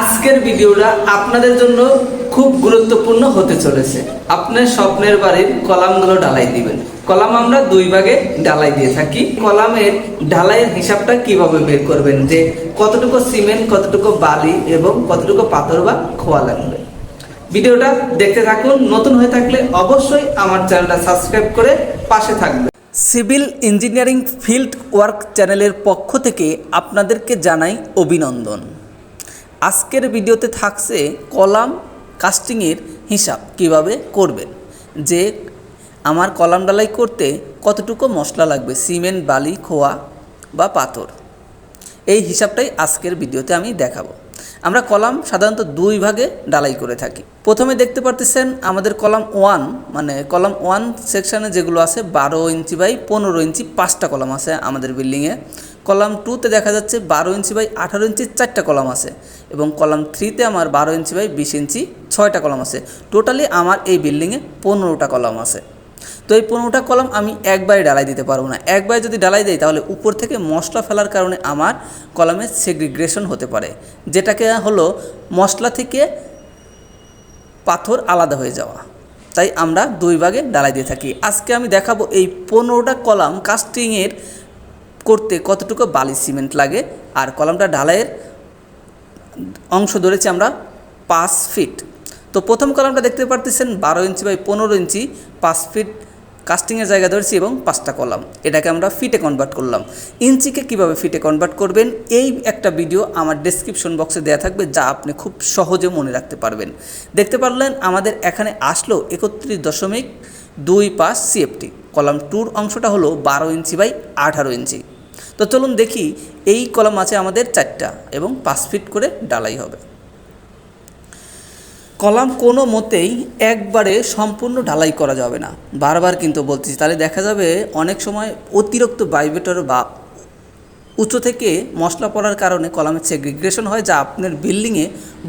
আজকের ভিডিওটা আপনাদের জন্য খুব গুরুত্বপূর্ণ হতে চলেছে। আপনার স্বপ্নের বাড়ির কলামগুলো ঢালাই দিবেন। কলাম আমরা দুই ভাগে ঢালাই দিয়ে থাকি। কলামের ঢালাইয়ের হিসাবটা কীভাবে বের করবেন? যে কতটুকু সিমেন্ট, কতটুকু বালি এবং কতটুকু পাথর বা খোয়া লাগবে। ভিডিওটা দেখতে থাকুন। নতুন হয়ে থাকলে অবশ্যই আমার চ্যানেলটা সাবস্ক্রাইব করে পাশে থাকবে সিভিল ইঞ্জিনিয়ারিং ফিল্ড ওয়ার্ক চ্যানেলের পক্ষ থেকে আপনাদেরকে জানাই অভিনন্দন। আজকের ভিডিওতে থাকছে কলাম কাস্টিংয়ের হিসাব কীভাবে করবেন? যে আমার কলাম ডালাই করতে কতটুকু মশলা লাগবে? সিমেন্ট, বালি, খোয়া বা পাথর? এই হিসাবটাই আজকের ভিডিওতে আমি দেখাবো। আমরা কলাম সাধারণত দুই ভাগে ডালাই করে থাকি। প্রথমে দেখতে পারতেছেন আমাদের কলাম ওয়ান মানে কলাম ওয়ান সেকশানে যেগুলো আছে, বারো ইঞ্চি বাই পনেরো ইঞ্চি পাঁচটা কলাম আছে আমাদের বিল্ডিংয়ে। কলাম টুতে দেখা যাচ্ছে বারো ইঞ্চি বাই আঠারো ইঞ্চি চারটা কলাম আছে এবং কলাম থ্রিতে আমার বারো ইঞ্চি বাই বিশ ইঞ্চি ছয়টা কলাম আছে। টোটালি আমার এই বিল্ডিংয়ে পনেরোটা কলাম আছে। তো এই পনেরোটা কলম আমি একবারে ডালাই দিতে পারব না। একবারে যদি ডালাই দেই তাহলে উপর থেকে মশলা ফেলার কারণে আমার কলমের সেগ্রিগ্রেশন হতে পারে, যেটাকে হলো মশলা থেকে পাথর আলাদা হয়ে যাওয়া। তাই আমরা দুই ভাগে ডালাই দিয়ে থাকি। আজকে আমি দেখাবো এই পনেরোটা কলাম কাস্টিংয়ের করতে কতটুকু বালি সিমেন্ট লাগে? আর কলামটা ঢালাইয়ের অংশ ধরেছি আমরা পাঁচ ফিট। তো প্রথম কলামটা দেখতে পারতেছেন বারো ইঞ্চি বাই পনেরো ইঞ্চি, পাঁচ ফিট কাস্টিংয়ের জায়গা ধরেছি এবং পাঁচটা কলাম। এটাকে আমরা ফিটে কনভার্ট করলাম। ইঞ্চিকে কীভাবে ফিটে কনভার্ট করবেন? এই একটা ভিডিও আমার ডেসক্রিপশন বক্সে দেওয়া থাকবে, যা আপনি খুব সহজে মনে রাখতে পারবেন। দেখতে পারলেন, আমাদের এখানে আসলো একত্রিশ দশমিক দুই পাঁচ সিএফটি কলাম টুর অংশটা হলো বারো ইঞ্চি বাই আঠারো ইঞ্চি। তো চলুন দেখি এই কলাম আছে আমাদের চারটা এবং পাঁচ ফিট করে ডালাই হবে। কলাম কোনো মতেই একবারে সম্পূর্ণ ঢালাই করা যাবে না। বারবার কিন্তু বলতেছি তাহলে দেখা যাবে অনেক সময় অতিরিক্ত বাইবেটর বা উঁচু থেকে মশলা পড়ার কারণে কলামের সেগ্রিগ্রেশন হয়, যা আপনার বিল্ডিংয়ে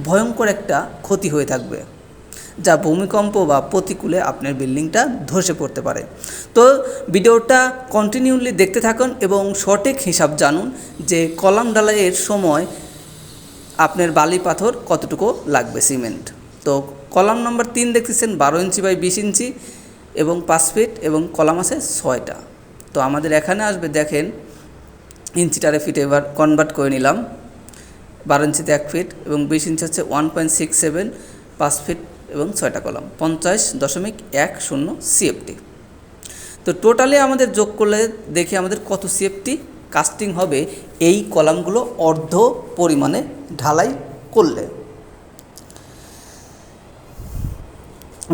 ভয়ঙ্কর একটা ক্ষতি হয়ে থাকবে। যা ভূমিকম্প বা প্রতিকূলে আপনার বিল্ডিংটা ধসে পড়তে পারে। তো ভিডিওটা কন্টিনিউলি দেখতে থাকুন এবং সঠিক হিসাব জানুন যে কলাম ঢালাইয়ের সময় আপনার বালি পাথর কতটুকু লাগবে সিমেন্ট। তো কলাম নম্বর তিন দেখতেছেন, বারো ইঞ্চি বাই বিশ ইঞ্চি এবং পাঁচ ফিট এবং কলাম আছে ছয়টা। তো আমাদের এখানে আসবে, দেখেন, ইঞ্চিটারে ফিটে এবার কনভার্ট করে নিলাম। বারো ইঞ্চিতে এক ফিট এবং বিশ ইঞ্চি হচ্ছে ওয়ান পয়েন্ট সিক্স সেভেন পাঁচ ফিট এবং ছয়টা কলাম, পঞ্চাশ দশমিক এক শূন্য সিএফটি তো টোটালি আমাদের যোগ করলে দেখি আমাদের কত সিএফটি কাস্টিং হবে, এই কলামগুলো অর্ধ পরিমাণে ঢালাই করলে।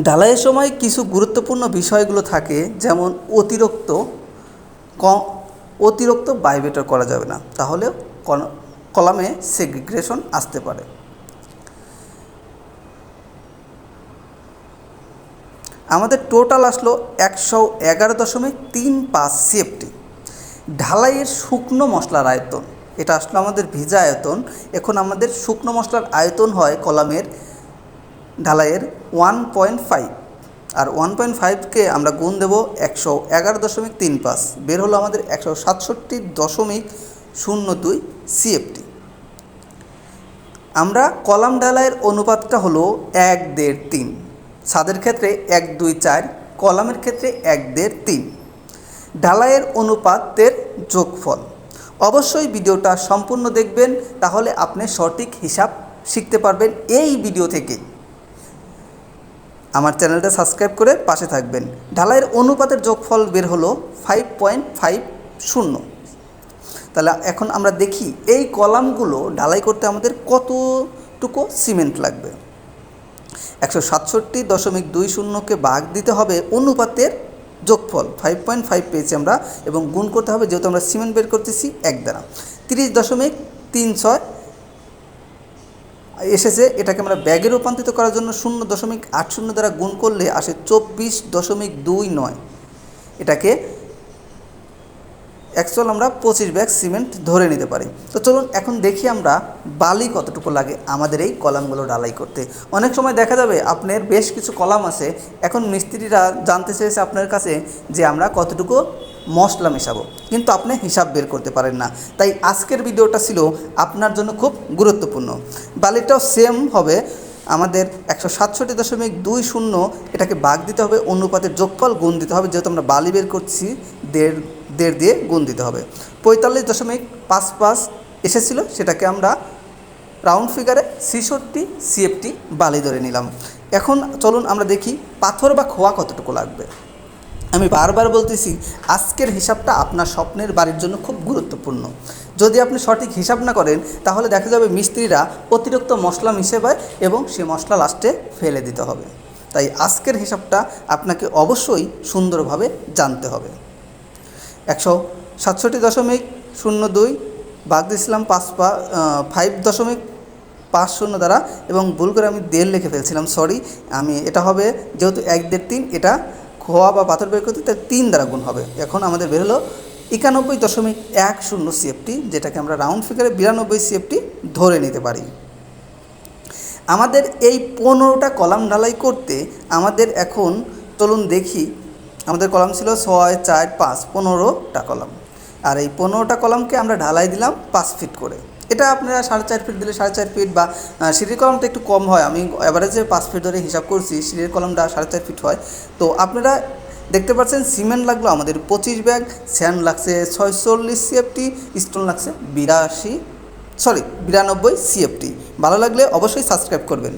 ঢালাইয়ের সময় কিছু গুরুত্বপূর্ণ বিষয়গুলো থাকে, যেমন অতিরিক্ত ক, অতিরিক্ত বাইবেটর করা যাবে না তাহলে কলামে সেগ্রিগ্রেশন আসতে পারে। আমাদের টোটাল আসলো একশো এগারো দশমিক তিন পাঁচ সিএফটি ঢালাইয়ের শুকনো মশলার আয়তন, এটা আসলো আমাদের ভিজা আয়তন। এখন আমাদের শুকনো মশলার আয়তন হয় কলামের ঢালাইয়ের ওয়ান পয়েন্ট ফাইভ। আর ওয়ান পয়েন্ট ফাইভকে আমরা গুণ দেবো একশো এগারো দশমিক তিন পাঁচ। বের হলো আমাদের একশো সাতষট্টি দশমিক শূন্য দুই সিএফটি আমরা কলাম ঢালাইয়ের অনুপাতটা হলো এক দেড় তিন। ছাদের ক্ষেত্রে এক, দুই, চার, কলামের ক্ষেত্রে এক, দেড়, তিন। ঢালাইয়ের অনুপাতের যোগফল। অবশ্যই ভিডিওটা সম্পূর্ণ দেখবেন, তাহলে আপনি সঠিক হিসাব শিখতে পারবেন এই ভিডিও থেকে। আমার চ্যানেলটা সাবস্ক্রাইব করে পাশে থাকবেন। ঢালাইয়ের অনুপাতের যোগফল বের হলো ফাইভ পয়েন্ট ফাইভ শূন্য। তাহলে এখন আমরা দেখি এই কলামগুলো ঢালাই করতে আমাদের কতটুকু সিমেন্ট লাগবে। একশো সাতষট্টি দশমিক দুই শূন্যকে ভাগ দিতে হবে অনুপাতের যোগফল। ফাইভ পয়েন্ট ফাইভ পেয়েছি আমরা এবং গুণ করতে হবে যেহেতু আমরা সিমেন্ট বের করতেছি এক দ্বারা। তিরিশ দশমিক তিন ছয় এসেছে, এটাকে আমরা ব্যাগে রূপান্তরিত করার জন্য শূন্য দশমিক আট শূন্য দ্বারা গুণ করলে আসে চব্বিশ দশমিক দুই নয়। এটাকে অ্যাকচুয়াল আমরা পঁচিশ ব্যাগ সিমেন্ট ধরে নিতে পারি। তো চলুন এখন দেখি আমরা বালি কতটুকু লাগে আমাদের এই কলামগুলো ডালাই করতে। অনেক সময় দেখা যাবে আপনার বেশ কিছু কলাম আছে, এখন মিস্ত্রিরা জানতে চেয়েছে আপনার কাছে যে আমরা কতটুকু মশলা মেশাবো। কিন্তু আপনি হিসাব বের করতে পারেন না। তাই আজকের ভিডিওটা ছিল আপনার জন্য খুব গুরুত্বপূর্ণ। বালিটাও সেম হবে, আমাদের একশো সাতষট্টি দশমিক দুই শূন্য এটাকে ভাগ দিতে হবে, অনুপাতের যোগফল গুণ দিতে হবে, যেহেতু আমরা বালি বের করছি দেড় দেড় দিয়ে গুণ দিতে হবে। পঁয়তাল্লিশ দশমিক পাঁচ পাঁচ এসেছিল, সেটাকে আমরা রাউন্ড ফিগারে ছেষট্টি সিএফটি বালি ধরে নিলাম। এখন চলুন আমরা দেখি পাথর বা খোয়া কতটুকু লাগবে। আমি বারবার বলতেছি, আজকের হিসাবটা আপনার স্বপ্নের বাড়ির জন্য খুব গুরুত্বপূর্ণ। যদি আপনি সঠিক হিসাব না করেন, তাহলে দেখা যাবে মিস্ত্রিরা অতিরিক্ত মশলা মিশেবায় এবং সে মশলা লাস্টে ফেলে দিতে হবে। তাই আজকের হিসাবটা আপনাকে অবশ্যই সুন্দরভাবে জানতে হবে। একশো সাতষট্টি দশমিক শূন্য দুই বাদ দিয়েছিলাম পাঁচ ফাইভ দশমিক পাঁচ শূন্য দ্বারা এবং ভুল করে আমি দেড় লিখে ফেলছিলাম সরি আমি, এটা হবে যেহেতু এক দেড় তিন, এটা খোয়া বা পাথর বের করতে তাই তিন দ্বারা গুণ হবে। এখন আমাদের বের হলো একানব্বই দশমিক এক শূন্য সিএফটি যেটাকে আমরা রাউন্ড ফিগারে বিরানব্বই সিএফটি ধরে নিতে পারি। আমাদের এই পনেরোটা কলাম ঢালাই করতে আমাদের এখন, চলুন দেখি আমাদের কলাম ছিল ছয়, চার, পাঁচ, পনেরোটা কলাম। আর এই পনেরোটা কলামকে আমরা ঢালাই দিলাম পাঁচ ফিট করে। এটা আপনারা সাড়ে চার ফিট দিলে সাড়ে চার ফিট বা সিঁড়ির কলমটা একটু কম হয়। আমি অ্যাভারেজে পাঁচ ফিট ধরে হিসাব করছি, সিঁড়ির কলমটা সাড়ে চার ফিট হয়। তো আপনারা দেখতে পাচ্ছেন সিমেন্ট লাগল আমাদের পঁচিশ ব্যাগ, স্যান্ড লাগছে ছয়চল্লিশ সিএফটি স্টোন লাগছে বিরাশি সরি বিরানব্বই সিএফটি ভালো লাগলে অবশ্যই সাবস্ক্রাইব করবেন।